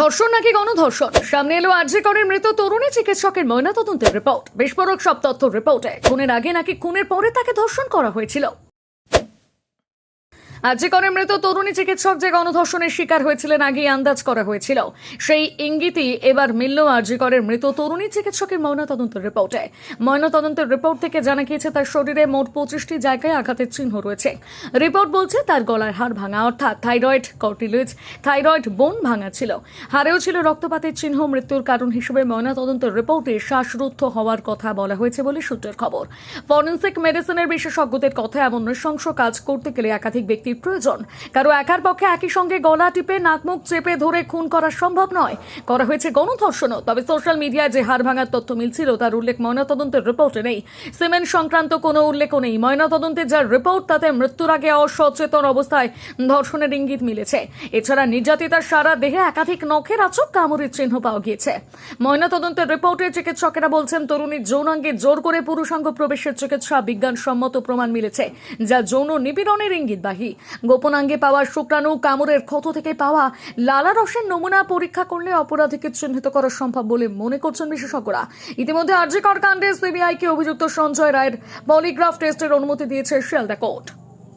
ধর্ষণ নাকি গণধর্ষণ? সামনে এলো আর্যিকরের মৃত তরুণী চিকিৎসকের ময়নাতদন্তের রিপোর্ট বিস্ফোরক সব তথ্য রিপোর্টে খুনের আগে নাকি খুনের পরে তাকে ধর্ষণ করা হয়েছিল? আর্যিকরের মৃত তরুণী চিকিৎসক যে গণধর্ষণের শিকার হয়েছিলেন, আগেই আন্দাজ করা হয়েছিল। সেই ইঙ্গিতই এবার মিলল আর্যিকরের মৃত তরুণী চিকিৎসকের ময়নাতদন্তের রিপোর্টে। ময়নাতদন্তের রিপোর্ট থেকে জানা গিয়েছে, তার শরীরে মোট পঁচিশটি জায়গায় আঘাতের চিহ্ন রয়েছে। রিপোর্ট বলছে, তার গলার হাড় ভাঙা, অর্থাৎ থাইরয়েড, কর্টিলেজ, থাইরয়েড বোন ভাঙা ছিল। হাড়েও ছিল রক্তপাতের চিহ্ন, মৃত্যুর কারণ হিসেবে ময়নাতদন্তের রিপোর্টে শ্বাসরুদ্ধ হওয়ার কথা বলা হয়েছে বলে সূত্রের খবর। ফরেন্সিক মেডিসিনের বিশেষজ্ঞদের কথা এমন নৃশংস কাজ করতে গেলে একাধিক ব্যক্তির প্রয়োজন। কারও একার পক্ষে একই সঙ্গে গলা টিপে, নাকমুখ চেপে ধরে খুন করা সম্ভব নয়। করা হয়েছে গণধর্ষণও, তবে সোশ্যাল মিডিয়ায় যে হাড় ভাঙার তথ্য মিলছিল, তার উল্লেখ ময়নাতদন্তের রিপোর্টে নেই। সিমেন্ট সংক্রান্ত কোনো উল্লেখও নেই। ময়নাতদন্তের যার রিপোর্ট, তাতে মৃত্যুর আগে অসচেতন অবস্থায় ধর্ষণের ইঙ্গিত মিলেছে। এছাড়া নির্যাতিতার সারা দেহে একাধিক নখের আচক কামড়ের চিহ্ন পাওয়া গিয়েছে। ময়নাতদন্তের রিপোর্টে চিকিৎসকেরা বলছেন তরুণীর যৌনাঙ্গে জোর করে পুরুষাঙ্গ প্রবেশের চিকিৎসা বিজ্ঞানসম্মত প্রমাণ মিলেছে, যা যৌন নিপীড়নের ইঙ্গিতবাহী। গোপনাঙ্গে পাওয়া শুক্রাণু কামড়ের ক্ষত থেকে পাওয়া লালা রসের নমুনা পরীক্ষা করলে অপরাধীকে চিহ্নিত করা সম্ভব বলে মনে করছেন বিশেষজ্ঞরা। ইতিমধ্যে আর্যিকর কাণ্ডে সিবিআইকে অভিযুক্ত সঞ্জয় রায়ের পলিগ্রাফ টেস্টের অনুমতি দিয়েছে শিয়ালদা কোর্ট।